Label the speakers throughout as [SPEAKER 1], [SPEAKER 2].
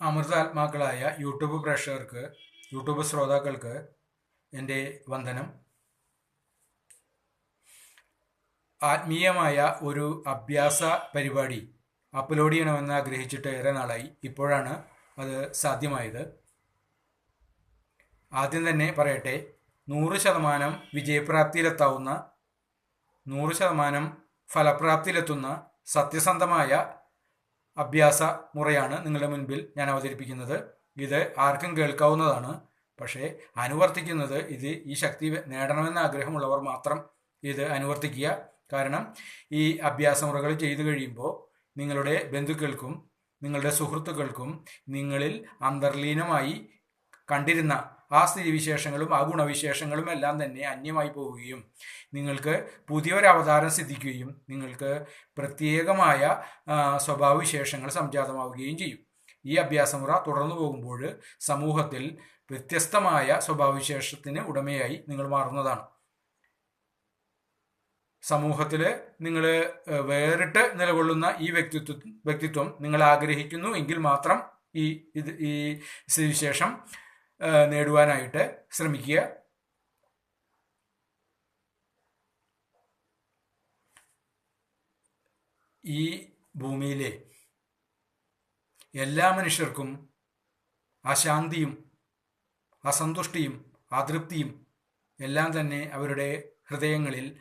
[SPEAKER 1] അമൃതാത്മാക്കളായ YouTube പ്രേക്ഷകർക്ക് YouTube ശ്രോതാക്കൾക്ക് എന്റെ വന്ദനം. ആത്മീയമായ ഒരു അഭ്യാസ പരിപാടി അപ്ലോഡ് ചെയ്യണമെന്ന് ആഗ്രഹിച്ചിട്ട് ഏറെ നാളായി. ഇപ്പോഴാണ് അത് സാധ്യമായത്. ആദ്യം തന്നെ പറയട്ടെ നൂറ് ശതമാനം വിജയപ്രാപ്തിയിലെത്താവുന്ന നൂറ് ശതമാനം ഫലപ്രാപ്തിയിലെത്തുന്ന സത്യസന്ധമായ അഭ്യാസ മുറയാണ് നിങ്ങളുടെ മുൻപിൽ ഞാൻ അവതരിപ്പിക്കുന്നത്. ഇത് ആർക്കും കേൾക്കാവുന്നതാണ്. പക്ഷേ അനുവർത്തിക്കുന്നത് ഇത് ഈ ശക്തി നേടണമെന്ന ആഗ്രഹമുള്ളവർ മാത്രം ഇത് അനുവർത്തിക്കുക. കാരണം ഈ അഭ്യാസ മുറകൾ ചെയ്തു കഴിയുമ്പോൾ നിങ്ങളുടെ ബന്ധുക്കൾക്കും നിങ്ങളുടെ സുഹൃത്തുക്കൾക്കും നിങ്ങളിൽ അന്തർലീനമായി കണ്ടിരുന്ന ആ സ്ഥിതിവിശേഷങ്ങളും ആ ഗുണവിശേഷങ്ങളും എല്ലാം തന്നെ അന്യമായി പോവുകയും നിങ്ങൾക്ക് പുതിയൊരവതാരം സിദ്ധിക്കുകയും നിങ്ങൾക്ക് പ്രത്യേകമായ സ്വഭാവവിശേഷങ്ങൾ സംജാതമാവുകയും ചെയ്യും. ഈ അഭ്യാസമുറ തുടർന്നു പോകുമ്പോൾ സമൂഹത്തിൽ വ്യത്യസ്തമായ സ്വഭാവവിശേഷത്തിന് ഉടമയായി നിങ്ങൾ മാറുന്നതാണ്. സമൂഹത്തിൽ നിങ്ങൾ വേറിട്ട് നിലകൊള്ളുന്ന ഈ വ്യക്തിത്വ വ്യക്തിത്വം നിങ്ങൾ ആഗ്രഹിക്കുന്നു എങ്കിൽ മാത്രം ഈ ഇത് ഈ സ്ഥിതിവിശേഷം നേടുവാനായിട്ട് ശ്രമിക്കുക. ഈ ഭൂമിയിലെ എല്ലാ മനുഷ്യർക്കും അശാന്തിയും അസന്തുഷ്ടിയും അതൃപ്തിയും എല്ലാം തന്നെ അവരുടെ ഹൃദയങ്ങളിൽ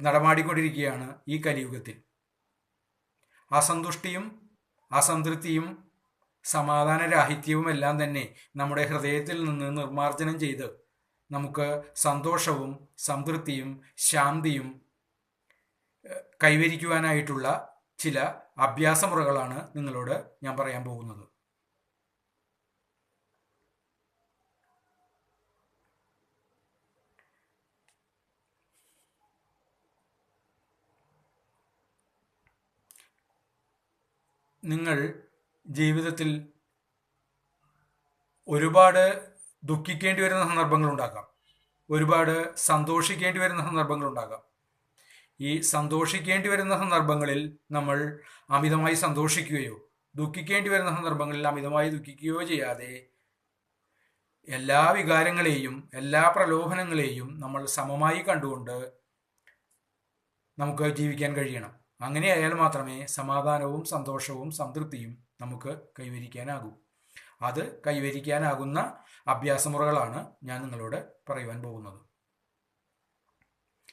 [SPEAKER 1] നടമാടിക്കൊണ്ടിരിക്കുകയാണ് ഈ കലിയുഗത്തിൽ. അസന്തുഷ്ടിയും അസംതൃപ്തിയും സമാധാനരാഹിത്യവും എല്ലാം തന്നെ നമ്മുടെ ഹൃദയത്തിൽ നിന്ന് നിർമാർജനം ചെയ്ത് നമുക്ക് സന്തോഷവും സംതൃപ്തിയും ശാന്തിയും കൈവരിക്കുവാനായിട്ടുള്ള ചില അഭ്യാസമുറകളാണ് നിങ്ങളോട് ഞാൻ പറയാൻ പോകുന്നത്. നിങ്ങൾ ജീവിതത്തിൽ ഒരുപാട് ദുഃഖിക്കേണ്ടി വരുന്ന സന്ദർഭങ്ങൾ ഉണ്ടാകാം ഒരുപാട് സന്തോഷിക്കേണ്ടി വരുന്ന സന്ദർഭങ്ങൾ ഉണ്ടാകാം ഈ സന്തോഷിക്കേണ്ടി വരുന്ന സന്ദർഭങ്ങളിൽ നമ്മൾ അമിതമായി സന്തോഷിക്കുകയോ ദുഃഖിക്കേണ്ടി വരുന്ന സന്ദർഭങ്ങളിൽ അമിതമായി ദുഃഖിക്കുകയോ ചെയ്യാതെ എല്ലാ വികാരങ്ങളെയും എല്ലാ പ്രലോഭനങ്ങളെയും നമ്മൾ സമമായി കണ്ടുകൊണ്ട് നമുക്ക് ജീവിക്കാൻ കഴിയണം. അങ്ങനെയായാൽ മാത്രമേ സമാധാനവും സന്തോഷവും സംതൃപ്തിയും നമുക്ക് കൈവരിക്കാനാകൂ. അത് കൈവരിക്കാനാകുന്ന അഭ്യാസമുറകളാണ് ഞാൻ നിങ്ങളോട് പറയുവാൻ പോകുന്നത്.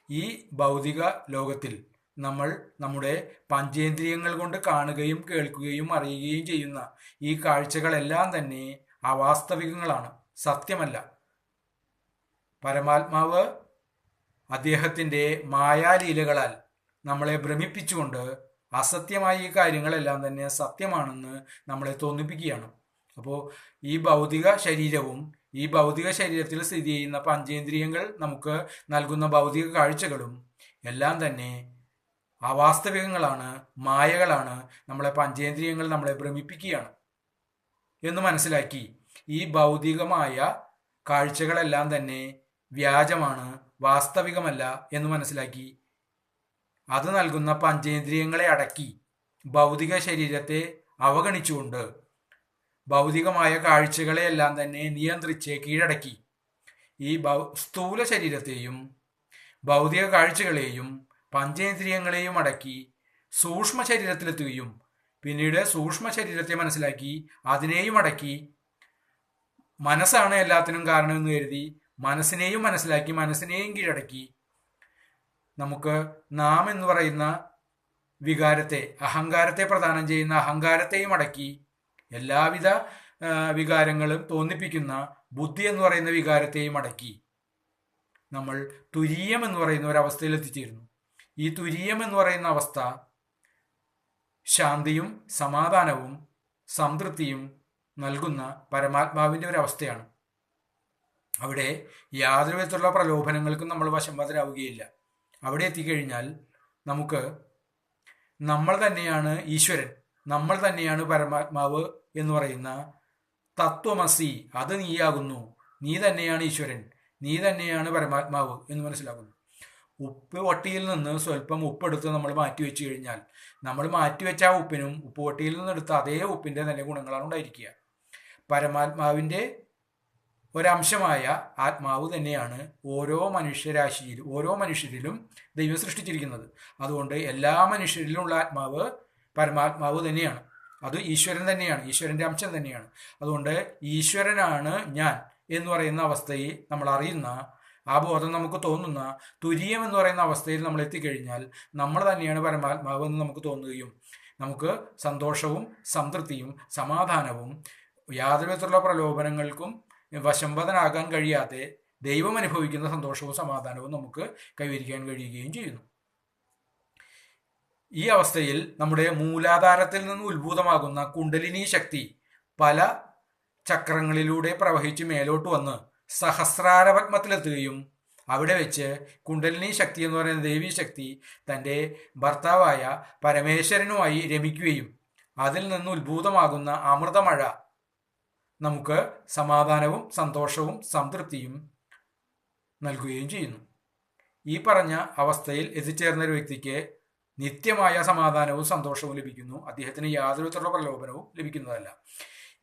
[SPEAKER 1] ഈ ഭൗതിക ലോകത്തിൽ നമ്മൾ നമ്മുടെ പഞ്ചേന്ദ്രിയങ്ങൾ കൊണ്ട് കാണുകയും കേൾക്കുകയും അറിയുകയും ചെയ്യുന്ന ഈ കാഴ്ചകളെല്ലാം തന്നെ അവാസ്തവികങ്ങളാണ്. സത്യമല്ല. പരമാത്മാവ് അദ്ദേഹത്തിന്റെ മായാലീലകളാൽ നമ്മളെ ഭ്രമിപ്പിച്ചുകൊണ്ട് അസത്യമായ ഈ കാര്യങ്ങളെല്ലാം തന്നെ സത്യമാണെന്ന് നമ്മളെ തോന്നിപ്പിക്കുകയാണ്. അപ്പോൾ ഈ ഭൗതിക ശരീരവും ഈ ഭൗതിക ശരീരത്തിൽ സ്ഥിതി ചെയ്യുന്ന പഞ്ചേന്ദ്രിയങ്ങൾ നമുക്ക് നൽകുന്ന ഭൗതിക കാഴ്ചകളും എല്ലാം തന്നെ അവാസ്തവികങ്ങളാണ് മായകളാണ് നമ്മളെ പഞ്ചേന്ദ്രിയങ്ങൾ നമ്മളെ ഭ്രമിപ്പിക്കുകയാണ്. എന്ന് മനസ്സിലാക്കി ഈ ഭൗതികമായ കാഴ്ചകളെല്ലാം തന്നെ വ്യാജമാണ് വാസ്തവികമല്ല എന്ന് മനസ്സിലാക്കി അത് നൽകുന്ന പഞ്ചേന്ദ്രിയങ്ങളെ അടക്കി ഭൗതിക ശരീരത്തെ അവഗണിച്ചുകൊണ്ട് ഭൗതികമായ കാഴ്ചകളെയെല്ലാം തന്നെ നിയന്ത്രിച്ച് കീഴടക്കി. ഈ സ്ഥൂല ശരീരത്തെയും ഭൗതിക കാഴ്ചകളെയും പഞ്ചേന്ദ്രിയങ്ങളെയും അടക്കി സൂക്ഷ്മ ശരീരത്തിലെത്തുകയും പിന്നീട് സൂക്ഷ്മ ശരീരത്തെ മനസ്സിലാക്കി അതിനെയും അടക്കി മനസ്സാണ് എല്ലാത്തിനും കാരണമെന്ന് കരുതി മനസ്സിനെയും മനസ്സിലാക്കി മനസ്സിനെയും കീഴടക്കി നമുക്ക് നാം എന്ന് പറയുന്ന വികാരത്തെ അഹങ്കാരത്തെ പ്രദാനം ചെയ്യുന്ന അഹങ്കാരത്തെയും അടക്കി എല്ലാവിധ വികാരങ്ങളും തോന്നിപ്പിക്കുന്ന ബുദ്ധി എന്ന് പറയുന്ന വികാരത്തെയും അടക്കി നമ്മൾ തുരീയം എന്ന് പറയുന്ന ഒരു അവസ്ഥയിൽ എത്തിച്ചേരുന്നു. ഈ തുരീയം എന്ന് പറയുന്ന അവസ്ഥ ശാന്തിയും സമാധാനവും സംതൃപ്തിയും നൽകുന്ന പരമാത്മാവിന്റെ ഒരു അവസ്ഥയാണ്. അവിടെ യാതൊരു വിധത്തിലുള്ള പ്രലോഭനങ്ങൾക്കും നമ്മൾ വശംവദരാവുകയില്ല. അവിടെ എത്തിക്കഴിഞ്ഞാൽ നമുക്ക് നമ്മൾ തന്നെയാണ് ഈശ്വരൻ നമ്മൾ തന്നെയാണ് പരമാത്മാവ് എന്ന് പറയുന്ന തത്വമസി അത് നീയാകുന്നു. നീ തന്നെയാണ് ഈശ്വരൻ നീ തന്നെയാണ് പരമാത്മാവ് എന്ന് മനസ്സിലാകുന്നു ഉപ്പ് വട്ടിയിൽ നിന്ന് സ്വല്പം ഉപ്പെടുത്ത് നമ്മൾ മാറ്റി വെച്ച് കഴിഞ്ഞാൽ നമ്മൾ മാറ്റി വെച്ച ആ ഉപ്പിനും ഉപ്പ് വട്ടിയിൽ നിന്ന് എടുത്ത അതേ ഉപ്പിന്റെ തന്നെ ഗുണങ്ങളാണ് ഉണ്ടായിരിക്കുക. പരമാത്മാവിന്റെ ഒരംശമായ ആത്മാവ് തന്നെയാണ് ഓരോ മനുഷ്യരാശിയിൽ ഓരോ മനുഷ്യരിലും ദൈവം സൃഷ്ടിച്ചിരിക്കുന്നത്. അതുകൊണ്ട് എല്ലാ മനുഷ്യരിലുമുള്ള ആത്മാവ് പരമാത്മാവ് തന്നെയാണ്. അത് ഈശ്വരൻ തന്നെയാണ് ഈശ്വരന്റെ അംശം തന്നെയാണ്. അതുകൊണ്ട് ഈശ്വരനാണ് ഞാൻ എന്ന് പറയുന്ന അവസ്ഥയെ നമ്മൾ അറിയുന്ന ആ ബോധം നമുക്ക് തോന്നുന്ന തുര്യം എന്ന് പറയുന്ന അവസ്ഥയിൽ നമ്മൾ എത്തിക്കഴിഞ്ഞാൽ നമ്മൾ തന്നെയാണ് പരമാത്മാവ് എന്ന് നമുക്ക് തോന്നുകയും നമുക്ക് സന്തോഷവും സംതൃപ്തിയും സമാധാനവും യാതൊരു വിധത്തിലുള്ള പ്രലോഭനങ്ങൾക്കും വശംവദനാകാൻ കഴിയാതെ ദൈവം അനുഭവിക്കുന്ന സന്തോഷവും സമാധാനവും നമുക്ക് കൈവരിക്കാൻ കഴിയുകയും ചെയ്യുന്നു. ഈ അവസ്ഥയിൽ നമ്മുടെ മൂലാധാരത്തിൽ നിന്ന് ഉത്ഭൂതമാകുന്ന കുണ്ടലിനി ശക്തി പല ചക്രങ്ങളിലൂടെ പ്രവഹിച്ച് മേലോട്ട് വന്ന് സഹസ്രാര സഹസ്രാരപത്മത്തിലെത്തുകയും അവിടെ വെച്ച് കുണ്ടലിനി ശക്തി എന്ന് പറയുന്ന ദേവീ ശക്തി തന്റെ ഭർത്താവായ പരമേശ്വരനുമായി രമിക്കുകയും അതിൽ നിന്ന് ഉത്ഭൂതമാകുന്ന അമൃതമഴ നമുക്ക് സമാധാനവും സന്തോഷവും സംതൃപ്തിയും നൽകുകയും ചെയ്യുന്നു. ഈ പറഞ്ഞ അവസ്ഥയിൽ എത്തിച്ചേർന്ന ഒരു വ്യക്തിക്ക് നിത്യമായ സമാധാനവും സന്തോഷവും ലഭിക്കുന്നു. അദ്ദേഹത്തിന് യാതൊരു പ്രലോഭനവും ലഭിക്കുന്നതല്ല.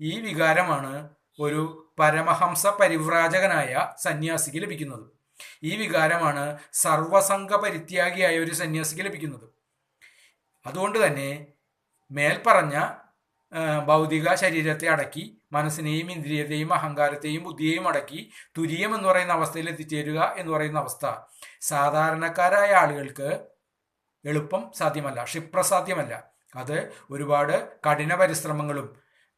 [SPEAKER 1] ഈ വികാരമാണ് ഒരു പരമഹംസ പരിവ്രാജകനായ സന്യാസിക്ക് ലഭിക്കുന്നത്. ഈ വികാരമാണ് സർവസംഘ പരിത്യാഗിയായ ഒരു സന്യാസിക്ക് ലഭിക്കുന്നത്. അതുകൊണ്ട് തന്നെ മേൽപ്പറഞ്ഞ ഭൗതിക ശരീരത്തെ അടക്കി മനസ്സിനെയും ഇന്ദ്രിയത്തെയും അഹങ്കാരത്തെയും ബുദ്ധിയെയും അടക്കി തുര്യം എന്ന് പറയുന്ന അവസ്ഥയിൽ എത്തിച്ചേരുക എന്ന് പറയുന്ന അവസ്ഥ. സാധാരണക്കാരായ ആളുകൾക്ക് എളുപ്പം സാധ്യമല്ല ക്ഷിപ്രസാധ്യമല്ല. അത് ഒരുപാട് കഠിന പരിശ്രമങ്ങളും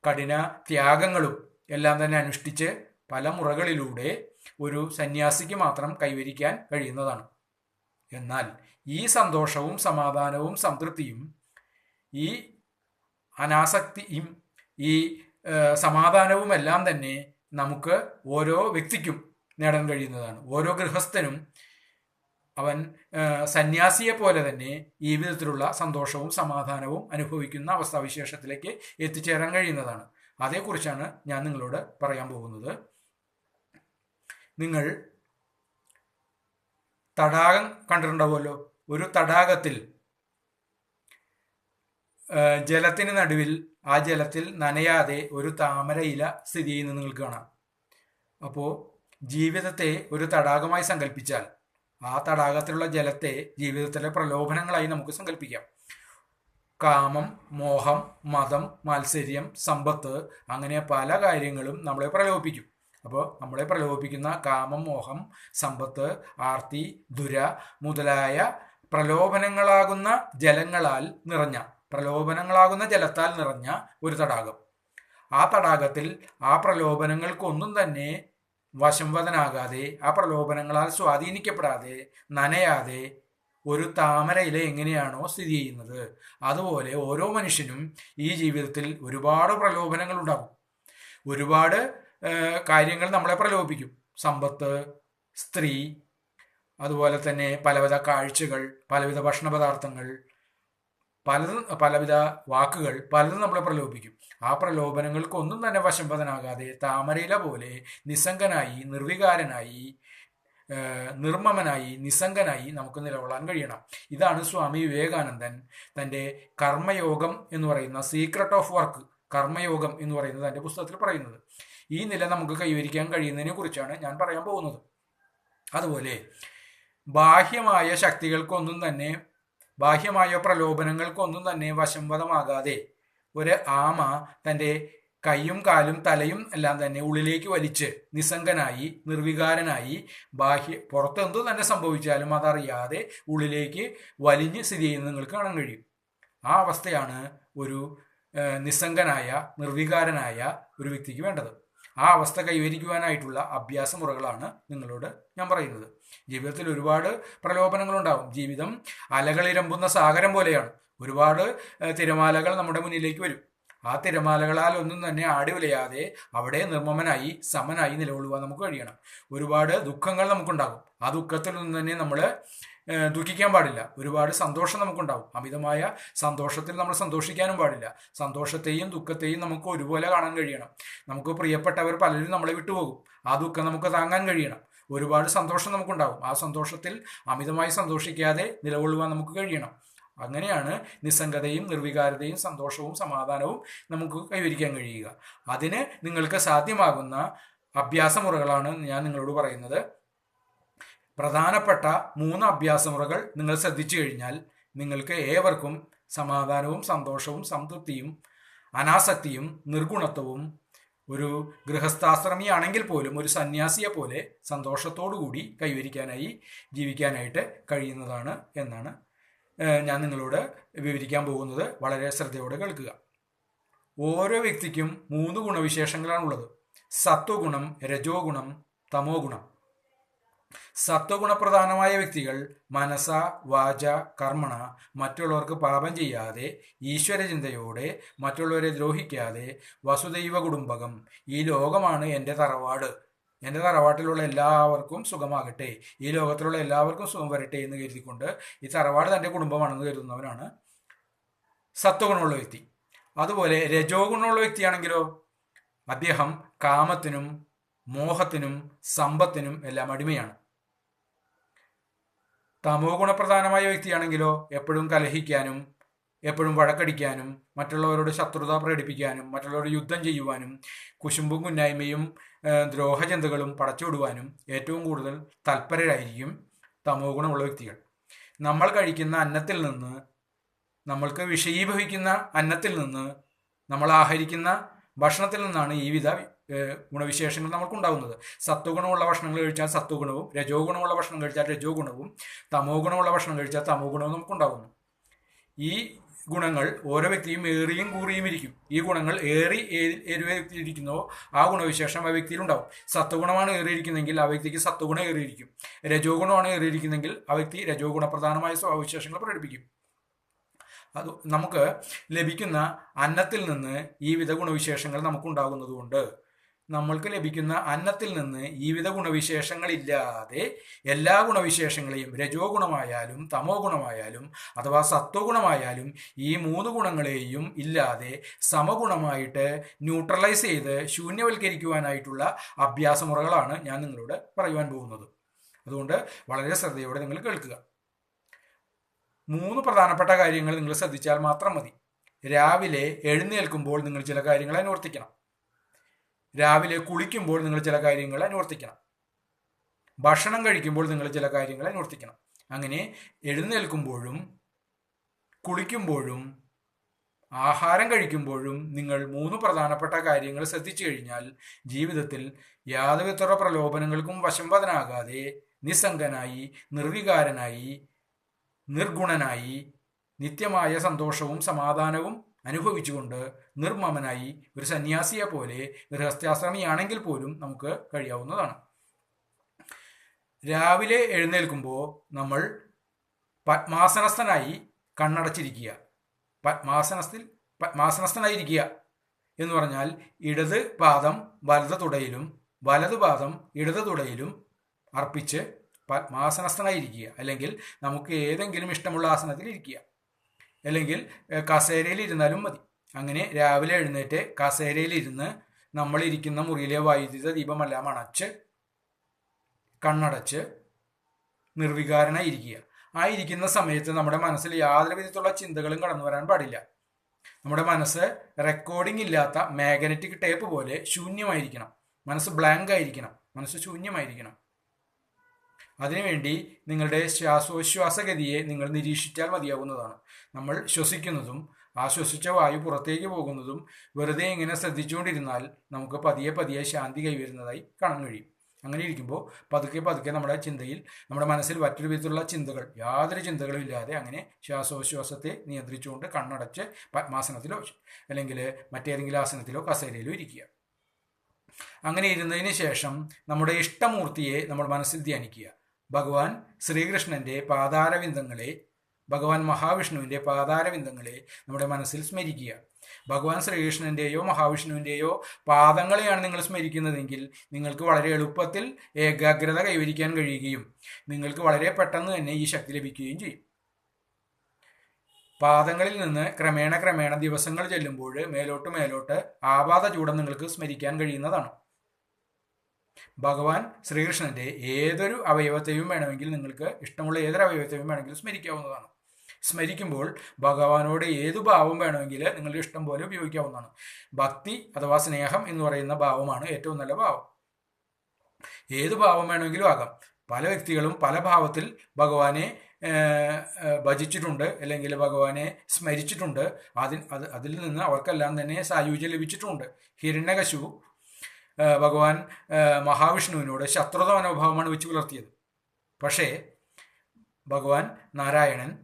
[SPEAKER 1] കഠിന ത്യാഗങ്ങളും എല്ലാം തന്നെ അനുഷ്ഠിച്ച് പല മുറകളിലൂടെ ഒരു സന്യാസിക്ക് മാത്രം കൈവരിക്കാൻ കഴിയുന്നതാണ്. എന്നാൽ ഈ സന്തോഷവും സമാധാനവും സംതൃപ്തിയും ഈ അനാസക്തിയും ഈ സമാധാനവും എല്ലാം തന്നെ നമുക്ക് ഓരോ വ്യക്തിക്കും നേടാൻ കഴിയുന്നതാണ്. ഓരോ ഗൃഹസ്ഥനും അവൻ സന്യാസിയെ പോലെ തന്നെ ഈ വിധത്തിലുള്ള സന്തോഷവും സമാധാനവും അനുഭവിക്കുന്ന അവസ്ഥാവിശേഷത്തിലേക്ക് എത്തിച്ചേരാൻ കഴിയുന്നതാണ്. അതേക്കുറിച്ചാണ് ഞാൻ നിങ്ങളോട് പറയാൻ പോകുന്നത്. നിങ്ങൾ തടാകം കണ്ടിട്ടുണ്ടാവുമല്ലോ? ഒരു തടാകത്തിൽ ജലത്തിന് നടുവിൽ ആ ജലത്തിൽ നനയാതെ ഒരു താമര ഇല സ്ഥിതി ചെയ്യുന്നത് നിങ്ങൾക്ക് കാണാം. അപ്പോൾ ജീവിതത്തെ ഒരു തടാകമായി സങ്കല്പിച്ചാൽ ആ തടാകത്തിലുള്ള ജലത്തെ ജീവിതത്തിലെ പ്രലോഭനങ്ങളായി നമുക്ക് സങ്കല്പിക്കാം. കാമം മോഹം മതം മാത്സര്യം സമ്പത്ത് അങ്ങനെ പല കാര്യങ്ങളും നമ്മളെ പ്രലോഭിപ്പിക്കും. അപ്പോൾ നമ്മളെ പ്രലോഭിപ്പിക്കുന്ന കാമം മോഹം സമ്പത്ത് ആർത്തി ദുര മുതലായ പ്രലോഭനങ്ങളാകുന്ന ജലങ്ങളാൽ നിറഞ്ഞ പ്രലോഭനങ്ങളാകുന്ന ജലത്താൽ നിറഞ്ഞ ഒരു തടാകം. ആ തടാകത്തിൽ ആ പ്രലോഭനങ്ങൾക്കൊന്നും തന്നെ വശംവദനാകാതെ ആ പ്രലോഭനങ്ങളാൽ സ്വാധീനിക്കപ്പെടാതെ നനയാതെ ഒരു താമരയിലെ എങ്ങനെയാണോ സ്ഥിതി ചെയ്യുന്നത്. അതുപോലെ ഓരോ മനുഷ്യനും ഈ ജീവിതത്തിൽ ഒരുപാട് പ്രലോഭനങ്ങൾ ഉണ്ടാകും. ഒരുപാട് കാര്യങ്ങൾ നമ്മളെ പ്രലോഭിക്കും സമ്പത്ത് സ്ത്രീ അതുപോലെ തന്നെ പലവിധ കാഴ്ചകൾ പലവിധ ഭക്ഷണ പദാർത്ഥങ്ങൾ പലതും പലവിധ വാക്കുകൾ പലതും നമ്മളെ പ്രലോഭിക്കും ആ പ്രലോഭനങ്ങൾക്കൊന്നും തന്നെ വശംവദനാകാതെ താമരയില പോലെ നിസ്സംഗനായി നിർവികാരനായി നിർമ്മമനായി നിസ്സംഗനായി നമുക്ക് നിലകൊള്ളാൻ കഴിയണം. ഇതാണ് സ്വാമി വിവേകാനന്ദൻ തന്റെ കർമ്മയോഗം എന്ന് പറയുന്ന സീക്രട്ട് ഓഫ് വർക്ക് കർമ്മയോഗം എന്ന് പറയുന്നത് തന്റെ പുസ്തകത്തിൽ പറയുന്നത്. ഈ നില നമുക്ക് കൈവരിക്കാൻ കഴിയുന്നതിനെ കുറിച്ചാണ് ഞാൻ പറയാൻ പോകുന്നത്. അതുപോലെ ബാഹ്യമായ ശക്തികൾക്കൊന്നും തന്നെ ബാഹ്യമായ പ്രലോഭനങ്ങൾക്കൊന്നും തന്നെ വശംവദമാകാതെ ഒരു ആമ തന്റെ കൈയും കാലും തലയും എല്ലാം തന്നെ ഉള്ളിലേക്ക് വലിച്ച് നിസ്സംഗനായി നിർവികാരനായി ബാഹ്യ പുറത്തെന്തു തന്നെ സംഭവിച്ചാലും അതറിയാതെ ഉള്ളിലേക്ക് വലിഞ്ഞ് സ്ഥിതി ചെയ്യുന്ന നിങ്ങൾക്ക് കാണാൻ കഴിയും. ആ അവസ്ഥയാണ് ഒരു നിസ്സംഗനായ നിർവികാരനായ ഒരു വ്യക്തിക്ക് വേണ്ടത്. ആ അവസ്ഥ കൈവരിക്കുവാനായിട്ടുള്ള അഭ്യാസ മുറകളാണ് നിങ്ങളോട് ഞാൻ പറയുന്നത്. ജീവിതത്തിൽ ഒരുപാട് പ്രലോഭനങ്ങളുണ്ടാവും. ജീവിതം അലകളിരമ്പുന്ന സാഗരം പോലെയാണ്. ഒരുപാട് തിരമാലകൾ നമ്മുടെ മുന്നിലേക്ക് വരും. ആ തിരമാലകളാൽ ഒന്നും തന്നെ ആടി ഉലയാതെ അവിടെ നിർമ്മമനായി സമനായി നിലകൊള്ളുവാൻ നമുക്ക് കഴിയണം. ഒരുപാട് ദുഃഖങ്ങൾ നമുക്കുണ്ടാകും. ആ ദുഃഖത്തിൽ നിന്ന് തന്നെ നമ്മൾ ദുഃഖിക്കാൻ പാടില്ല. ഒരുപാട് സന്തോഷം നമുക്കുണ്ടാവും അമിതമായ സന്തോഷത്തിൽ നമ്മൾ സന്തോഷിക്കാനും പാടില്ല. സന്തോഷത്തെയും ദുഃഖത്തെയും നമുക്ക് ഒരുപോലെ കാണാൻ കഴിയണം. നമുക്ക് പ്രിയപ്പെട്ടവർ പലരും നമ്മളെ വിട്ടുപോകും. ആ ദുഃഖം നമുക്ക് താങ്ങാൻ കഴിയണം. ഒരുപാട് സന്തോഷം നമുക്കുണ്ടാകും. ആ സന്തോഷത്തിൽ അമിതമായി സന്തോഷിക്കാതെ നിലകൊള്ളുവാൻ നമുക്ക് കഴിയണം. അങ്ങനെയാണ് നിസ്സംഗതയും നിർവികാരതയും സന്തോഷവും സമാധാനവും നമുക്ക് കൈവരിക്കാൻ കഴിയുക. അതിന് നിങ്ങൾക്ക് സാധ്യമാകുന്ന അഭ്യാസമുറകളാണ് ഞാൻ നിങ്ങളോട് പറയുന്നത്. പ്രധാനപ്പെട്ട മൂന്ന് അഭ്യാസമുറകൾ നിങ്ങൾ ശ്രദ്ധിച്ചു കഴിഞ്ഞാൽ നിങ്ങൾക്ക് ഏവർക്കും സമാധാനവും സന്തോഷവും സംതൃപ്തിയും അനാസക്തിയും നിർഗുണത്വവും ഒരു ഗൃഹസ്ഥാശ്രമിയാണെങ്കിൽ പോലും ഒരു സന്യാസിയെ പോലെ സന്തോഷത്തോടു കൂടി കൈവരിക്കാനായി ജീവിക്കാനായിട്ട് കഴിയുന്നതാണ് എന്നാണ് ഞാൻ നിങ്ങളോട് വിവരിക്കാൻ പോകുന്നത്. വളരെ ശ്രദ്ധയോടെ കേൾക്കുക. ഓരോ വ്യക്തിക്കും മൂന്ന് ഗുണവിശേഷങ്ങളാണുള്ളത്. സത്വഗുണം രജോ ഗുണം തമോ ഗുണം സത്വഗുണപ്രധാനമായ വ്യക്തികൾ മനസ വാച കർമ്മണ മറ്റുള്ളവർക്ക് പാപം ചെയ്യാതെ ഈശ്വരചിന്തയോടെ മറ്റുള്ളവരെ ദ്രോഹിക്കാതെ വസുദൈവ കുടുംബകം ഈ ലോകമാണ് എന്റെ തറവാട്. എന്റെ തറവാട്ടിലുള്ള എല്ലാവർക്കും സുഖമാകട്ടെ. ഈ ലോകത്തിലുള്ള എല്ലാവർക്കും സുഖം വരട്ടെ എന്ന് കരുതിക്കൊണ്ട് ഈ തറവാട് തന്റെ കുടുംബമാണെന്ന് കരുതുന്നവനാണ് സത്വഗുണമുള്ള വ്യക്തി. അതുപോലെ രജോ ഗുണമുള്ള വ്യക്തിയാണെങ്കിലോ അദ്ദേഹം കാമത്തിനും മോഹത്തിനും സമ്പത്തിനും എല്ലാം അടിമയാണ്. തമോ ഗുണപ്രധാനമായ വ്യക്തിയാണെങ്കിലോ എപ്പോഴും കലഹിക്കാനും എപ്പോഴും വഴക്കടിക്കാനും മറ്റുള്ളവരോട് ശത്രുത പ്രകടിപ്പിക്കാനും മറ്റുള്ളവരോട് യുദ്ധം ചെയ്യുവാനും കുശുമ്പും കുന്നായ്മയും ദ്രോഹചന്തകളും പടച്ചുവിടുവാനും ഏറ്റവും കൂടുതൽ തൽപരരായിരിക്കും തമോ ഗുണമുള്ള വ്യക്തികൾ. നമ്മൾ കഴിക്കുന്ന അന്നത്തിൽ നിന്ന് നമ്മൾക്ക് വിഷയീഭവിക്കുന്ന അന്നത്തിൽ നിന്ന് നമ്മൾ ആഹരിക്കുന്ന ഭക്ഷണത്തിൽ നിന്നാണ് ഈ വിധ ഗുണവിശേഷങ്ങൾ നമുക്കുണ്ടാകുന്നത് സത്വഗുണമുള്ള ഭക്ഷണങ്ങൾ കഴിച്ചാൽ സത്വഗുണവും രജോ ഗുണമുള്ള ഭക്ഷണം കഴിച്ചാൽ രജോ ഗുണവും തമോ ഗുണമുള്ള ഭക്ഷണം കഴിച്ചാൽ തമോ ഗുണവും നമുക്കുണ്ടാകുന്നു ഈ ഗുണങ്ങൾ ഓരോ വ്യക്തിയും ഏറിയും കൂറിയും ഇരിക്കും. ഈ ഗുണങ്ങൾ ഏറി ഏത് വ്യക്തി ഇരിക്കുന്നോ ആ ഗുണവിശേഷം ആ വ്യക്തിയിൽ ഉണ്ടാവും സത്വഗുണമാണ് ഏറിയിരിക്കുന്നതെങ്കിൽ ആ വ്യക്തിക്ക് സത്വഗുണം ഏറിയിരിക്കും. രജോ ഗുണമാണ് ഏറിയിരിക്കുന്നതെങ്കിൽ ആ വ്യക്തി രജോ ഗുണപ്രധാനമായ സ്വഭാവവിശേഷങ്ങൾ പ്രകടിപ്പിക്കും. അത് നമുക്ക് ലഭിക്കുന്ന അന്നത്തിൽ നിന്ന് ഈ വിധ ഗുണവിശേഷങ്ങൾ നമുക്കുണ്ടാകുന്നതുകൊണ്ട് നമ്മൾക്ക് ലഭിക്കുന്ന അന്നത്തിൽ നിന്ന് ജീവിത ഗുണവിശേഷങ്ങളില്ലാതെ എല്ലാ ഗുണവിശേഷങ്ങളെയും രജോ ഗുണമായാലും തമോ ഗുണമായാലും അഥവാ സത്വഗുണമായാലും ഈ മൂന്ന് ഗുണങ്ങളെയും ഇല്ലാതെ സമഗുണമായിട്ട് ന്യൂട്രലൈസ് ചെയ്ത് ശൂന്യവൽക്കരിക്കുവാനായിട്ടുള്ള അഭ്യാസമുറകളാണ് ഞാൻ നിങ്ങളോട് പറയുവാൻ പോകുന്നത്. അതുകൊണ്ട് വളരെ ശ്രദ്ധയോടെ നിങ്ങൾ കേൾക്കുക. മൂന്ന് പ്രധാനപ്പെട്ട കാര്യങ്ങൾ നിങ്ങൾ ശ്രദ്ധിച്ചാൽ മാത്രം മതി. രാവിലെ എഴുന്നേൽക്കുമ്പോൾ നിങ്ങൾ ചില കാര്യങ്ങൾ അനുവർത്തിക്കണം. രാവിലെ കുളിക്കുമ്പോൾ നിങ്ങൾ ചില കാര്യങ്ങൾ അനുവർത്തിക്കണം. ഭക്ഷണം കഴിക്കുമ്പോൾ നിങ്ങൾ ചില കാര്യങ്ങൾ അനുവർത്തിക്കണം. അങ്ങനെ എഴുന്നേൽക്കുമ്പോഴും കുളിക്കുമ്പോഴും ആഹാരം കഴിക്കുമ്പോഴും നിങ്ങൾ മൂന്ന് പ്രധാനപ്പെട്ട കാര്യങ്ങൾ ശ്രദ്ധിച്ചു കഴിഞ്ഞാൽ ജീവിതത്തിൽ യാതൊരുത്തര പ്രലോഭനങ്ങൾക്കും വശംവദനാകാതെ നിസ്സംഗനായി നിർവികാരനായി നിർഗുണനായി നിത്യമായ സന്തോഷവും സമാധാനവും അനുഭവിച്ചുകൊണ്ട് നിർമ്മമനായി ഒരു സന്യാസിയെ പോലെ ഗൃഹസ്ഥാശ്രമിയാണെങ്കിൽ പോലും നമുക്ക് കഴിയാവുന്നതാണ്. രാവിലെ എഴുന്നേൽക്കുമ്പോൾ നമ്മൾ പത്മാസനസ്ഥനായി കണ്ണടച്ചിരിക്കുക. പത്മാസനസ്ഥിൽ പത്മാസനസ്ഥനായിരിക്കുക എന്ന് പറഞ്ഞാൽ ഇടത് പാദം വലത് തുടയിലും വലത് പാദം ഇടത് തുടയിലും അർപ്പിച്ച് പത്മാസനസ്ഥനായിരിക്കുക. അല്ലെങ്കിൽ നമുക്ക് ഏതെങ്കിലും ഇഷ്ടമുള്ള ആസനത്തിൽ ഇരിക്കുക. അല്ലെങ്കിൽ കസേരയിൽ ഇരുന്നാലും മതി. അങ്ങനെ രാവിലെ എഴുന്നേറ്റ് കസേരയിൽ ഇരുന്ന് നമ്മൾ ഇരിക്കുന്ന മുറിയിലെ വൈദ്യുത ദീപമെല്ലാം അണച്ച് കണ്ണടച്ച് നിർവികാരനായി ഇരിക്കുക ആ ഇരിക്കുന്ന സമയത്ത് നമ്മുടെ മനസ്സിൽ യാതൊരു വിധത്തിലുള്ള ചിന്തകളും കടന്നു വരാൻ പാടില്ല. നമ്മുടെ മനസ്സ് റെക്കോർഡിംഗ് ഇല്ലാത്ത മാഗ്നറ്റിക് ടേപ്പ് പോലെ ശൂന്യമായിരിക്കണം. മനസ്സ് ബ്ലാങ്ക് ആയിരിക്കണം. മനസ്സ് ശൂന്യമായിരിക്കണം. അതിനുവേണ്ടി നിങ്ങളുടെ ശ്വാസോച്ഛ്വാസഗതിയെ നിങ്ങൾ നിരീക്ഷിച്ചാൽ മതിയാവുന്നതാണ്. നമ്മൾ ശ്വസിക്കുന്നതും ആശ്വസിച്ച ശ്വസിച്ച വായു പുറത്തേക്ക് പോകുന്നതും വെറുതെ ഇങ്ങനെ ശ്രദ്ധിച്ചുകൊണ്ടിരുന്നാൽ നമുക്ക് പതിയെ പതിയെ ശാന്തി കൈവരുന്നതായി കാണാൻ കഴിയും. അങ്ങനെ ഇരിക്കുമ്പോൾ പതുക്കെ പതുക്കെ നമ്മുടെ ചിന്തയിൽ നമ്മുടെ മനസ്സിൽ മറ്റൊരു വിധത്തിലുള്ള ചിന്തകൾ യാതൊരു ചിന്തകളും ഇല്ലാതെ അങ്ങനെ ശ്വാസോച്ഛ്വാസത്തെ നിയന്ത്രിച്ചുകൊണ്ട് കണ്ണടച്ച് പത്മാസനത്തിലോ അല്ലെങ്കിൽ മറ്റേതെങ്കിലും ആസനത്തിലോ കസേരയിലോ ഇരിക്കുക. അങ്ങനെ ഇരുന്നതിന് ശേഷം നമ്മുടെ ഇഷ്ടമൂർത്തിയെ നമ്മൾ മനസ്സിൽ ധ്യാനിക്കുക. ഭഗവാൻ ശ്രീകൃഷ്ണന്റെ പാതാരവിന്ദങ്ങളെ ഭഗവാൻ മഹാവിഷ്ണുവിന്റെ പാതാരബിന്ദങ്ങളെ നമ്മുടെ മനസ്സിൽ സ്മരിക്കുക. ഭഗവാൻ ശ്രീകൃഷ്ണന്റെയോ മഹാവിഷ്ണുവിന്റെയോ പാദങ്ങളെയാണ് നിങ്ങൾ സ്മരിക്കുന്നതെങ്കിൽ നിങ്ങൾക്ക് വളരെ എളുപ്പത്തിൽ ഏകാഗ്രത കൈവരിക്കാൻ കഴിയുകയും നിങ്ങൾക്ക് വളരെ പെട്ടെന്ന് തന്നെ ഈ ശക്തി ലഭിക്കുകയും ചെയ്യും. പാദങ്ങളിൽ നിന്ന് ക്രമേണ ക്രമേണ ദിവസങ്ങൾ ചെല്ലുമ്പോൾ മേലോട്ട് മേലോട്ട് ആപാത ചൂടം നിങ്ങൾക്ക് സ്മരിക്കാൻ കഴിയുന്നതാണ്. ഭഗവാൻ ശ്രീകൃഷ്ണന്റെ ഏതൊരു അവയവത്തെയും വേണമെങ്കിൽ നിങ്ങൾക്ക് ഇഷ്ടമുള്ള ഏതൊരു അവയവത്തെയും വേണമെങ്കിൽ സ്മരിക്കാവുന്നതാണ്. സ്മരിക്കുമ്പോൾ ഭഗവാനോട് ഏതു ഭാവം വേണമെങ്കിൽ നിങ്ങളുടെ ഇഷ്ടം പോലെ ഉപയോഗിക്കാവുന്നതാണ്. ഭക്തി അഥവാ സ്നേഹം എന്ന് പറയുന്ന ഭാവമാണ് ഏറ്റവും നല്ല ഭാവം. ഏത് ഭാവം വേണമെങ്കിലും ആകാം. പല വ്യക്തികളും പല ഭാവത്തിൽ ഭഗവാനെ ഭജിച്ചിട്ടുണ്ട് അല്ലെങ്കിൽ ഭഗവാനെ സ്മരിച്ചിട്ടുണ്ട്. അതിൽ അത് അതിൽ നിന്ന് അവർക്കെല്ലാം തന്നെ സായുജ്യം ലഭിച്ചിട്ടുണ്ട്. ഹിരണ്യകശു ഭഗവാൻ മഹാവിഷ്ണുവിനോട് ശത്രുത മനോഭാവമാണ് വെച്ച് പുലർത്തിയത്. പക്ഷേ ഭഗവാൻ നാരായണൻ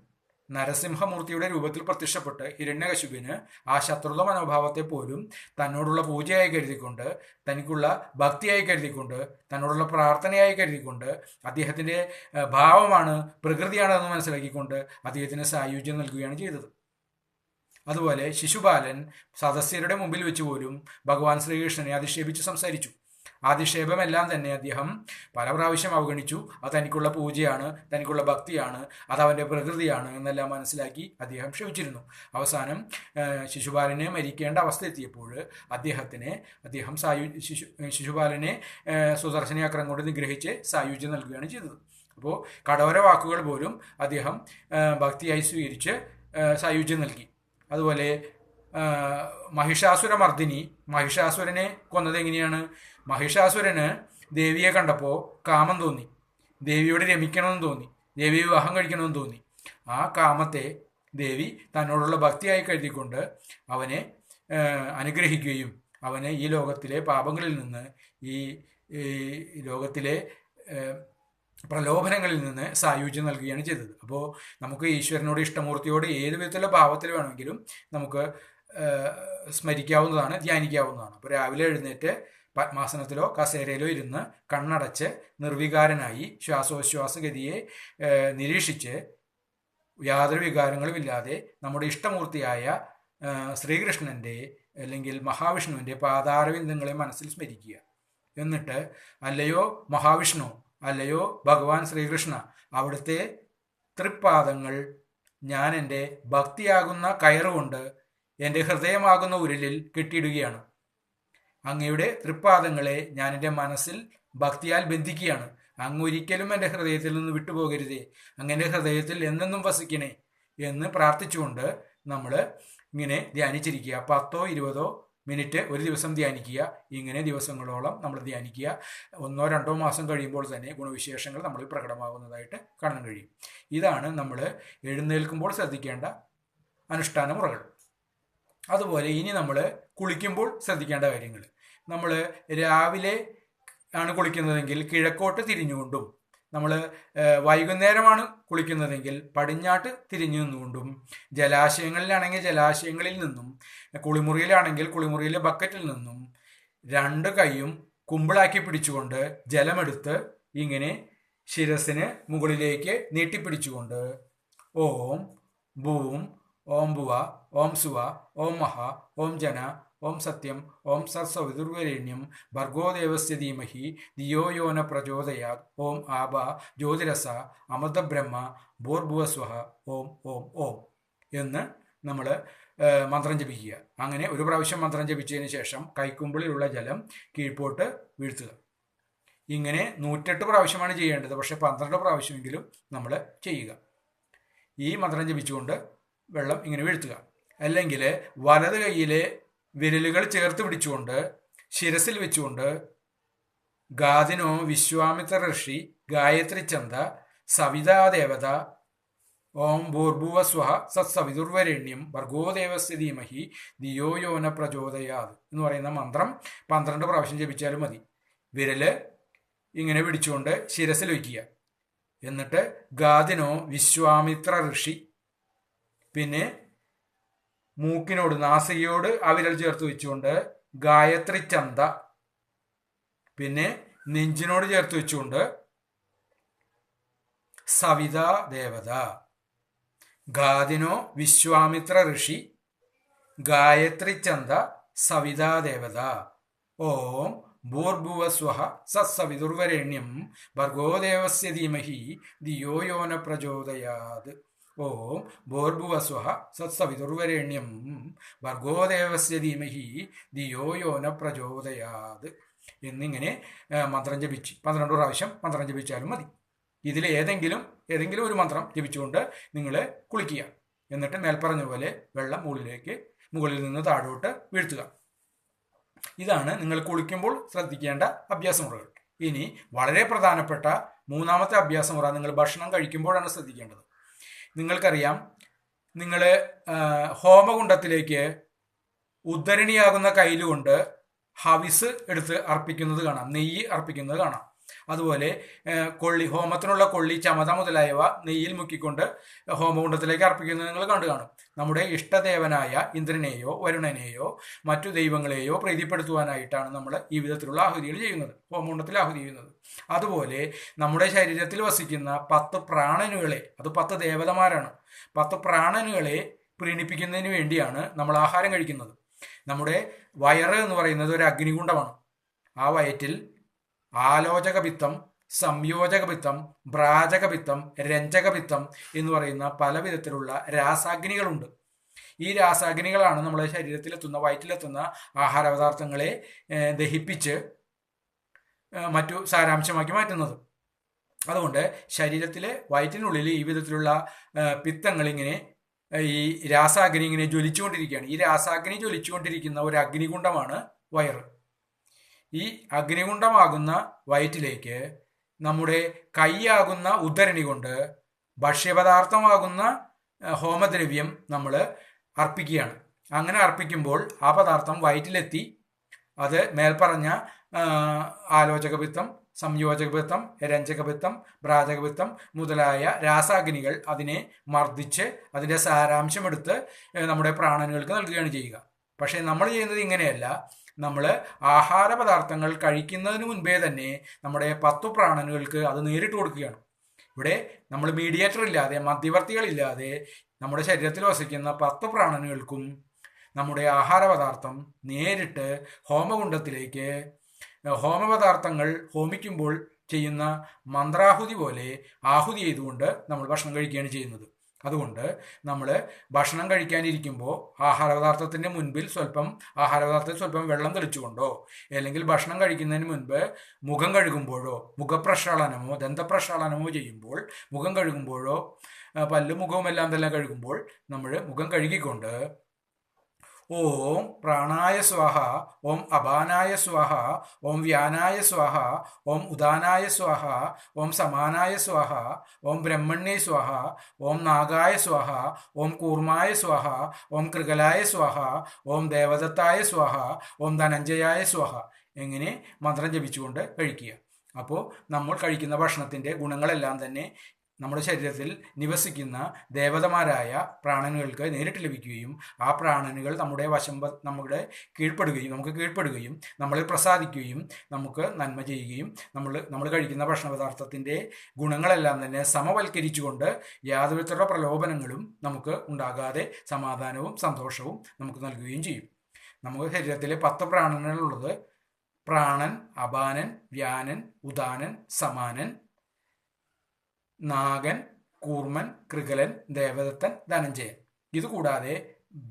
[SPEAKER 1] നരസിംഹമൂർത്തിയുടെ രൂപത്തിൽ പ്രത്യക്ഷപ്പെട്ട് ഹിരണ്യകശുവിന് ആ ശത്രുത മനോഭാവത്തെ പോലും തന്നോടുള്ള പൂജയായി കരുതിക്കൊണ്ട് തനിക്കുള്ള ഭക്തിയായി കരുതിക്കൊണ്ട് തന്നോടുള്ള പ്രാർത്ഥനയായി കരുതിക്കൊണ്ട് അദ്ദേഹത്തിന്റെ ഭാവമാണ് പ്രകൃതിയാണെന്ന് മനസ്സിലാക്കിക്കൊണ്ട് അദ്ദേഹത്തിന് സായുജ്യം നൽകുകയാണ് ചെയ്തത്. അതുപോലെ ശിശുപാലൻ സദസ്യരുടെ മുമ്പിൽ വെച്ച് പോലും ഭഗവാൻ ശ്രീകൃഷ്ണനെ അധിക്ഷേപിച്ച് സംസാരിച്ചു. അധിക്ഷേപമെല്ലാം തന്നെ അദ്ദേഹം പല പ്രാവശ്യം അവഗണിച്ചു. അത് തനിക്കുള്ള പൂജയാണ് തനിക്കുള്ള ഭക്തിയാണ് അത് അവന്റെ പ്രകൃതിയാണ് എന്നെല്ലാം മനസ്സിലാക്കി അദ്ദേഹം ക്ഷമിച്ചിരുന്നു. അവസാനം ശിശുപാലനെ മരിക്കേണ്ട അവസ്ഥ എത്തിയപ്പോൾ അദ്ദേഹത്തിന് അദ്ദേഹം സായു ശിശു ശിശുപാലനെ സുദർശനയാക്രം കൊണ്ട് നിഗ്രഹിച്ച് സായുജ്യം നൽകുകയാണ് ചെയ്തത്. അപ്പോൾ കടോര വാക്കുകൾ പോലും അദ്ദേഹം ഭക്തിയായി സ്വീകരിച്ച് സായുജ്യം നൽകി. അതുപോലെ ആ, മഹിഷാസുരമർദ്ദിനി. മഹിഷാസുരനെ കൊന്നത് എങ്ങനെയാണ്? മഹിഷാസുരന് ദേവിയെ കണ്ടപ്പോൾ കാമം തോന്നി. ദേവിയോട് രമിക്കണമെന്ന് തോന്നി. ദേവി വിവാഹം കഴിക്കണമെന്ന് തോന്നി. ആ കാമത്തെ ദേവി തന്നോടുള്ള ഭക്തിയായി കരുതിക്കൊണ്ട് അവനെ അനുഗ്രഹിക്കുകയും അവനെ ഈ ലോകത്തിലെ പാപങ്ങളിൽ നിന്ന് ഈ ലോകത്തിലെ പ്രലോഭനങ്ങളിൽ നിന്ന് സായുജ്യം നൽകുകയാണ് ചെയ്തത്. അപ്പോൾ നമുക്ക് ഈശ്വരനോട് ഇഷ്ടമൂർത്തിയോട് ഏത് വിധത്തിലുള്ള ഭാവത്തിൽ വേണമെങ്കിലും നമുക്ക് സ്മരിക്കാവുന്നതാണ് ധ്യാനിക്കാവുന്നതാണ്. അപ്പോൾ രാവിലെ എഴുന്നേറ്റ് പത്മാസനത്തിലോ കസേരയിലോ ഇരുന്ന് കണ്ണടച്ച് നിർവികാരനായി ശ്വാസോച്ഛ്വാസഗതിയെ നിരീക്ഷിച്ച് യാതൊരു വികാരങ്ങളുമില്ലാതെ നമ്മുടെ ഇഷ്ടമൂർത്തിയായ ശ്രീകൃഷ്ണന്റെ അല്ലെങ്കിൽ മഹാവിഷ്ണുവിന്റെ പാതാരവിന്ദങ്ങളെ മനസ്സിൽ സ്മരിക്കുക. എന്നിട്ട് അല്ലയോ മഹാവിഷ്ണു അല്ലയോ ഭഗവാൻ ശ്രീകൃഷ്ണ അവിടുത്തെ തൃപ്പാദങ്ങൾ ഞാൻ എന്റെ ഭക്തിയാകുന്ന കയറുകൊണ്ട് എന്റെ ഹൃദയമാകുന്ന ഉരുളിൽ കെട്ടിയിടുകയാണ്. അങ്ങയുടെ തൃപ്പാദങ്ങളെ ഞാൻ എന്റെ മനസ്സിൽ ഭക്തിയാൽ ബന്ധിക്കുകയാണ്. അങ്ങ് ഒരിക്കലും എന്റെ ഹൃദയത്തിൽ നിന്ന് വിട്ടുപോകരുതേ. അങ്ങനെ ഹൃദയത്തിൽ എന്നെന്നും വസിക്കണേ എന്ന് പ്രാർത്ഥിച്ചുകൊണ്ട് നമ്മൾ ഇങ്ങനെ ധ്യാനിച്ചിരിക്കുക. പത്തോ ഇരുപതോ മിനിറ്റ് ഒരു ദിവസം ധ്യാനിക്കുക. ഇങ്ങനെ ദിവസങ്ങളോളം നമ്മൾ ധ്യാനിക്കുക. ഒന്നോ രണ്ടോ മാസം കഴിയുമ്പോൾ തന്നെ ഗുണവിശേഷങ്ങൾ നമ്മൾ പ്രകടമാകുന്നതായിട്ട് കാണാൻ കഴിയും. ഇതാണ് നമ്മൾ എഴുന്നേൽക്കുമ്പോൾ ശ്രദ്ധിക്കേണ്ട അനുഷ്ഠാന മുറകൾ. അതുപോലെ ഇനി നമ്മൾ കുളിക്കുമ്പോൾ ശ്രദ്ധിക്കേണ്ട കാര്യങ്ങൾ നമ്മൾ രാവിലെ ആണ് കുളിക്കുന്നതെങ്കിൽ കിഴക്കോട്ട് തിരിഞ്ഞുകൊണ്ടും നമ്മൾ വൈകുന്നേരമാണ് കുളിക്കുന്നതെങ്കിൽ പടിഞ്ഞാട്ട് തിരിഞ്ഞു നിന്നുകൊണ്ടും ജലാശയങ്ങളിലാണെങ്കിൽ ജലാശയങ്ങളിൽ നിന്നും കുളിമുറിയിലാണെങ്കിൽ കുളിമുറിയിലെ ബക്കറ്റിൽ നിന്നും രണ്ട് കൈയും കുമ്പിളാക്കി പിടിച്ചുകൊണ്ട് ജലമെടുത്ത് ഇങ്ങനെ ശിരസിന് മുകളിലേക്ക് നീട്ടിപ്പിടിച്ചുകൊണ്ട് ഓം ഭൂം ഓം ഭുവ ഓം സുവ ഓം മഹ ഓം ജന ഓം സത്യം ഓം സർസവിതുർവരേണ്യം ഭർഗോദേവസ്യ ധീമഹി ധിയോ യോന പ്രചോദയാത് ഓം ആബ ജ്യോതിരസ അമൃതബ്രഹ്മ ഭൂർഭുവസ്വഹ ഓം ഓം ഓം എന്ന് നമ്മൾ മന്ത്രം ജപിക്കുക. അങ്ങനെ ഒരു പ്രാവശ്യം മന്ത്രം ജപിച്ചതിന് ശേഷം കൈക്കുമ്പിളിലുള്ള ജലം കീഴ്പോട്ട് വീഴ്ത്തുക. ഇങ്ങനെ നൂറ്റെട്ട് പ്രാവശ്യമാണ് ചെയ്യേണ്ടത്. പക്ഷെ പന്ത്രണ്ട് പ്രാവശ്യമെങ്കിലും നമ്മൾ ചെയ്യുക. ഈ മന്ത്രം ജപിച്ചുകൊണ്ട് വെള്ളം ഇങ്ങനെ വീഴ്ത്തുക. അല്ലെങ്കിൽ വലത് കൈയിലെ വിരലുകൾ ചേർത്ത് പിടിച്ചുകൊണ്ട് ശിരസിൽ വെച്ചുകൊണ്ട് ഗാദിനോ വിശ്വാമിത്ര ഋഷി ഗായത്രി ചന്ത സവിതാദേവത ഓം ഭൂർഭുവ സ്വഹ സത്സവിതുർവരേണ്യം ഭർഗോദേവസ്ഥിതിമഹി ധീമഹി ദിയോ യോന പ്രചോദയാത് എന്ന് പറയുന്ന മന്ത്രം പന്ത്രണ്ട് പ്രാവശ്യം ജപിച്ചാലും മതി. വിരൽ ഇങ്ങനെ പിടിച്ചുകൊണ്ട് ശിരസിൽ വയ്ക്കുക. എന്നിട്ട് ഗാദിനോ വിശ്വാമിത്ര ഋഷി പിന്നെ മൂക്കിനോട് നാസികയോട് അവിരൽ ചേർത്ത് വെച്ചുകൊണ്ട് ഗായത്രി ചന്ത. പിന്നെ നെഞ്ചിനോട് ചേർത്ത് വെച്ചുകൊണ്ട് സവിത ദേവത. ഗാദിനോ വിശ്വാമിത്ര ഋഷി. ഗായത്രി ചന്ത സവിതാ ദേവത. ഓം ഭൂർഭുവസ്വഹ സസവിതുർവരേണ്യം ഭർഗോദേവസ്യ ധീമഹി ധിയോ യോന പ്രചോദയാത്. ഓം ഭോർഭുവസ്വ സത്സവിതുർവരേണ്യം ഭർഗോദേവസ്യ ധീമഹി ധിയോ യോന പ്രചോദയാത്. എന്നിങ്ങനെ മന്ത്രം ജപിച്ച് പന്ത്രണ്ട് പ്രാവശ്യം മന്ത്രം ജപിച്ചാലും മതി. ഇതിൽ ഏതെങ്കിലും ഏതെങ്കിലും ഒരു മന്ത്രം ജപിച്ചുകൊണ്ട് നിങ്ങൾ കുളിക്കുക. എന്നിട്ട് മേൽപ്പറഞ്ഞ പോലെ വെള്ളം മുകളിലേക്ക് മുകളിൽ നിന്ന് താഴോട്ട് വീഴ്ത്തുക. ഇതാണ് നിങ്ങൾ കുളിക്കുമ്പോൾ ശ്രദ്ധിക്കേണ്ട അഭ്യാസമുറകൾ. ഇനി വളരെ പ്രധാനപ്പെട്ട മൂന്നാമത്തെ അഭ്യാസമുറ നിങ്ങൾ ഭക്ഷണം കഴിക്കുമ്പോഴാണ് ശ്രദ്ധിക്കേണ്ടത്. നിങ്ങൾക്കറിയാം നിങ്ങൾ ഹോമകുണ്ടത്തിലേക്ക് ഉദ്ധരണിയാകുന്ന കയ്യിലുകൊണ്ട് ഹവിസ് എടുത്ത് അർപ്പിക്കുന്നത് കാണാം നെയ്യ് അർപ്പിക്കുന്നത് കാണാം. അതുപോലെ കൊള്ളി ഹോമത്തിനുള്ള കൊള്ളി ചമത മുതലായവ നെയ്യിൽ മുക്കിക്കൊണ്ട് ഹോമകുണ്ടത്തിലേക്ക് അർപ്പിക്കുന്നത് നിങ്ങൾ കണ്ടു കാണും. നമ്മുടെ ഇഷ്ടദേവനായ ഇന്ദ്രനെയോ വരുണനെയോ മറ്റു ദൈവങ്ങളെയോ പ്രീതിപ്പെടുത്തുവാനായിട്ടാണ് നമ്മൾ ഈ വിധത്തിലുള്ള ആഹുതികൾ ചെയ്യുന്നത് ഹോമകുണ്ടത്തിൽ ആഹുതി ചെയ്യുന്നത്. അതുപോലെ നമ്മുടെ ശരീരത്തിൽ വസിക്കുന്ന പത്ത് പ്രാണനുകളെ അത് പത്ത് ദേവതമാരാണ്. പത്ത് പ്രാണനുകളെ പ്രീണിപ്പിക്കുന്നതിന് വേണ്ടിയാണ് നമ്മൾ ആഹാരം കഴിക്കുന്നത്. നമ്മുടെ വയറ് എന്ന് പറയുന്നത് ഒരു അഗ്നികുണ്ഡമാണ് ആ വയറ്റിൽ ആലോചകപിത്തം സംയോജകപിത്തം ബ്രാജകപിത്തം രഞ്ജകപിത്തം എന്ന് പറയുന്ന പല വിധത്തിലുള്ള രാസാഗ്നികളുണ്ട്. ഈ രാസാഗ്നികളാണ് നമ്മുടെ ശരീരത്തിലെത്തുന്ന വയറ്റിലെത്തുന്ന ആഹാരപദാർത്ഥങ്ങളെ ദഹിപ്പിച്ച് മറ്റു സാരാംശമാക്കി മാറ്റുന്നത്. അതുകൊണ്ട് ശരീരത്തിലെ വയറ്റിനുള്ളിൽ ഈ വിധത്തിലുള്ള പിത്തങ്ങൾ ഇങ്ങനെ ഈ രാസാഗ്നി ഇങ്ങനെ ജ്വലിച്ചുകൊണ്ടിരിക്കുകയാണ്. ഈ രാസാഗ്നി ജ്വലിച്ചുകൊണ്ടിരിക്കുന്ന ഒരു അഗ്നികുണ്ഡമാണ് വയറ്. ഈ അഗ്നികുണ്ഡമാകുന്ന വയറ്റിലേക്ക് നമ്മുടെ കൈയാകുന്ന ഉദ്ധരണി കൊണ്ട് ഭക്ഷ്യപദാർത്ഥമാകുന്ന ഹോമദ്രവ്യം നമ്മൾ അർപ്പിക്കുകയാണ്. അങ്ങനെ അർപ്പിക്കുമ്പോൾ ആ പദാർത്ഥം വയറ്റിലെത്തി. അത് മേൽപ്പറഞ്ഞ ആലോചകപിത്തം സംയോജകപിത്തം രഞ്ജകപിത്തം ഭ്രാജകപിത്തം മുതലായ രാസാഗ്നികൾ അതിനെ മർദ്ദിച്ച് അതിന്റെ സാരാംശം എടുത്ത് നമ്മുടെ പ്രാണനുകൾക്ക് നൽകുകയാണ് ചെയ്യുക. പക്ഷേ നമ്മൾ ചെയ്യുന്നത് ഇങ്ങനെയല്ല. നമ്മൾ ആഹാര പദാർത്ഥങ്ങൾ കഴിക്കുന്നതിന് മുൻപേ തന്നെ നമ്മുടെ പത്തു പ്രാണനുകൾക്ക് അത് നേരിട്ട് കൊടുക്കുകയാണ്. ഇവിടെ നമ്മൾ മീഡിയേറ്റർ ഇല്ലാതെ മധ്യവർത്തികളില്ലാതെ നമ്മുടെ ശരീരത്തിൽ വസിക്കുന്ന പത്ത് പ്രാണനുകൾക്കും നമ്മുടെ ആഹാര പദാർത്ഥം നേരിട്ട് ഹോമകുണ്ടത്തിലേക്ക് ഹോമപദാർത്ഥങ്ങൾ ഹോമിക്കുമ്പോൾ ചെയ്യുന്ന മന്ത്രാഹുതി പോലെ ആഹുതി ചെയ്തുകൊണ്ട് നമ്മൾ ഭക്ഷണം കഴിക്കുകയാണ് ചെയ്യുന്നത്. അതുകൊണ്ട് നമ്മൾ ഭക്ഷണം കഴിക്കാനിരിക്കുമ്പോൾ ആഹാരപദാർത്ഥത്തിന്റെ മുൻപിൽ സ്വല്പം ആഹാരപദാർത്ഥത്തിൽ സ്വല്പം വെള്ളം തെളിച്ചുകൊണ്ടോ അല്ലെങ്കിൽ ഭക്ഷണം കഴിക്കുന്നതിന് മുൻപ് മുഖം കഴുകുമ്പോഴോ മുഖപ്രക്ഷാളനമോ ദന്തപ്രക്ഷാളനമോ ചെയ്യുമ്പോൾ മുഖം കഴുകുമ്പോഴോ പല്ലും മുഖവും എല്ലാം തന്നെ കഴുകുമ്പോൾ നമ്മൾ മുഖം കഴുകിക്കൊണ്ട് ഓം പ്രാണായ സ്വാഹ ഓം അപാനായ സ്വാഹ ഓം വ്യാനായ സ്വാഹ ഓം ഉദാനായ സ്വാഹ ഓം സമാനായ സ്വാഹ ഓം ബ്രഹ്മണ്യേ സ്വാഹ ഓം നാഗായ സ്വാഹ ഓം കൂർമായ സ്വാഹ ഓം കൃകലായ സ്വാഹ ഓം ദേവദത്തായ സ്വാഹ ഓം ധനഞ്ജയായ സ്വാഹ എങ്ങനെ മന്ത്രം ജപിച്ചുകൊണ്ട് കഴിക്കുക അപ്പോൾ നമ്മൾ കഴിക്കുന്ന ഭക്ഷണത്തിന്റെ ഗുണങ്ങളെല്ലാം തന്നെ നമ്മുടെ ശരീരത്തിൽ നിവസിക്കുന്ന ദേവതമാരായ പ്രാണനുകൾക്ക് നേരിട്ട് ലഭിക്കുകയും ആ പ്രാണനുകൾ നമ്മുടെ വശം നമ്മുടെ കീഴ്പ്പെടുകയും നമുക്ക് കീഴ്പ്പെടുകയും നമ്മളിൽ പ്രസാദിക്കുകയും നമുക്ക് നന്മ ചെയ്യുകയും നമ്മൾ നമ്മൾ കഴിക്കുന്ന ഭക്ഷണ പദാർത്ഥത്തിന്റെ ഗുണങ്ങളെല്ലാം തന്നെ സമവൽക്കരിച്ചുകൊണ്ട് യാതൊരുത്തരുടെ പ്രലോഭനങ്ങളും നമുക്ക് ഉണ്ടാകാതെ സമാധാനവും സന്തോഷവും നമുക്ക് നൽകുകയും ചെയ്യും. നമുക്ക് ശരീരത്തിലെ പത്ത് പ്രാണനുകളുള്ളത് പ്രാണൻ അപാനൻ വ്യാനൻ ഉദാനൻ സമാനൻ നാഗൻ കൂർമൻ കൃകലൻ ദേവദത്തൻ ധനഞ്ജയൻ ഇതുകൂടാതെ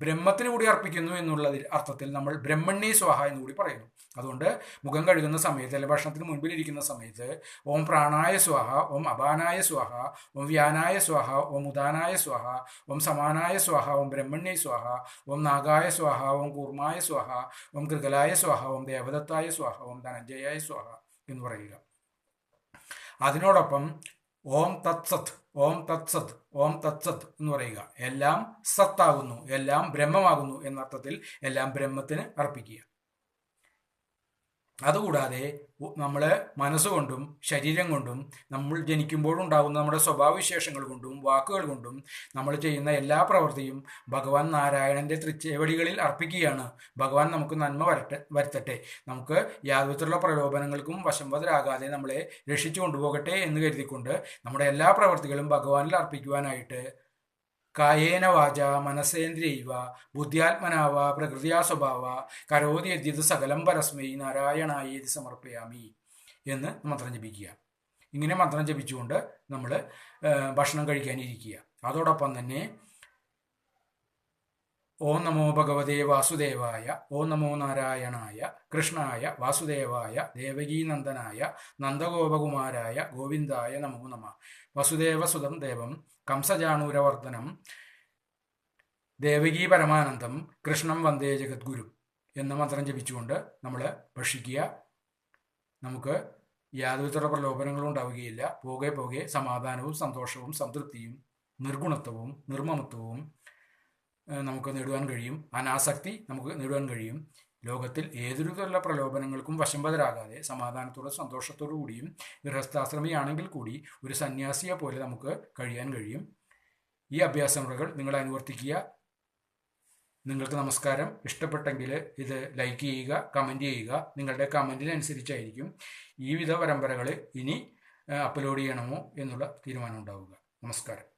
[SPEAKER 1] ബ്രഹ്മത്തിന് കൂടി അർപ്പിക്കുന്നു എന്നുള്ള അർത്ഥത്തിൽ നമ്മൾ ബ്രഹ്മണ്യ സ്വാഹ എന്ന് കൂടി പറയുന്നു അതുകൊണ്ട് മുഖം കഴുകുന്ന സമയത്ത് അല്ലെങ്കിൽ ഭക്ഷണത്തിന് മുൻപിൽ ഇരിക്കുന്ന സമയത്ത് ഓം പ്രാണായ സ്വാഹ ഓം അപാനായ സ്വാഹ ഓം വ്യാനായ സ്വാഹ ഓം ഉദാനായ സ്വാഹ ഓം സമാനായ സ്വാഹ ഓം ബ്രഹ്മണ്യ സ്വാഹ ഓം നാഗായ സ്വാഹ ഓം കൂർമായ സ്വാഹ ഓം കൃകലായ സ്വാഹ ഓം ദേവദത്തായ സ്വാഹ ഓം ധനഞ്ജയായ സ്വാഹ എന്ന് പറയുക അതിനോടൊപ്പം ഓം തത്സത് ഓം തത്സത് ഓം തത്സത് എന്ന് പറയുക. എല്ലാം സത്താകുന്നു എല്ലാം ബ്രഹ്മമാകുന്നു എന്ന അർത്ഥത്തിൽ എല്ലാം ബ്രഹ്മത്തിന് അർപ്പിക്കുക. അതുകൂടാതെ നമ്മൾ മനസ്സുകൊണ്ടും ശരീരം കൊണ്ടും നമ്മൾ ജനിക്കുമ്പോഴുണ്ടാകുന്ന നമ്മുടെ സ്വഭാവവിശേഷങ്ങൾ കൊണ്ടും വാക്കുകൾ കൊണ്ടും നമ്മൾ ചെയ്യുന്ന എല്ലാ പ്രവൃത്തിയും ഭഗവാൻ നാരായണന്റെ തൃച്ചേവടികളിൽ അർപ്പിക്കുകയാണ്. ഭഗവാൻ നമുക്ക് നന്മ വരട്ടെ വരുത്തട്ടെ. നമുക്ക് യാതൊരുത്തരുള്ള പ്രലോഭനങ്ങൾക്കും വശംവതരാകാതെ നമ്മളെ രക്ഷിച്ചു കൊണ്ടുപോകട്ടെ എന്ന് കരുതിക്കൊണ്ട് നമ്മുടെ എല്ലാ പ്രവൃത്തികളും ഭഗവാനിൽ അർപ്പിക്കുവാനായിട്ട് കായേന വാച മനസേന്ദ്രിയൈവ ബുദ്ധ്യാത്മനാവ പ്രകൃതിയാ സ്വഭാവ കരോതി എത്തിയത് സകലം പരസ്മൈ നാരായണായേതി സമർപ്പയാമി എന്ന് മന്ത്രം ജപിക്കുക. ഇങ്ങനെ മന്ത്രം ജപിച്ചുകൊണ്ട് നമ്മൾ ഭക്ഷണം കഴിക്കാനിരിക്കുക. അതോടൊപ്പം തന്നെ ഓം നമോ ഭഗവതേ വാസുദേവായ ഓം നമോ നാരായണായ കൃഷ്ണായ വാസുദേവായ ദേവകീനന്ദനായ നന്ദഗോപകുമാരായ ഗോവിന്ദായ നമോ നമ. വസുദേവസുതം ദേവം കംസജാണൂരവർദ്ധനം. ദേവകീ പരമാനന്ദം കൃഷ്ണം വന്ദേ ജഗദ്ഗുരു എന്ന മന്ത്രം ജപിച്ചുകൊണ്ട് നമ്മൾ ഭക്ഷിക്കുക. നമുക്ക് യാതൊരു തര പ്രലോഭനങ്ങളും ഉണ്ടാവുകയില്ല. പോകെ പോകെ സമാധാനവും സന്തോഷവും സംതൃപ്തിയും നിർഗുണത്വവും നിർമ്മമത്വവും നമുക്ക് നേടുവാൻ കഴിയും. അനാസക്തി നമുക്ക് നേടുവാൻ കഴിയും. ലോകത്തിൽ ഏതൊരു തരത്തിലുള്ള പ്രലോഭനങ്ങൾക്കും വശംപതരാകാതെ സമാധാനത്തോടെ സന്തോഷത്തോടു കൂടിയും ഗൃഹസ്ഥാശ്രമിയാണെങ്കിൽ കൂടി ഒരു സന്യാസിയെ പോലെ നമുക്ക് കഴിയാൻ കഴിയും. ഈ അഭ്യാസമുറകൾ നിങ്ങൾ അനുവർത്തിക്കുക. നിങ്ങൾക്ക് നമസ്കാരം. ഇഷ്ടപ്പെട്ടെങ്കിൽ ഇത് ലൈക്ക് ചെയ്യുക കമന്റ് ചെയ്യുക. നിങ്ങളുടെ കമന്റിനനുസരിച്ചായിരിക്കും ഈ വിധ പരമ്പരകൾ ഇനി അപ്ലോഡ് ചെയ്യണമോ എന്നുള്ള തീരുമാനം ഉണ്ടാവുക. നമസ്കാരം.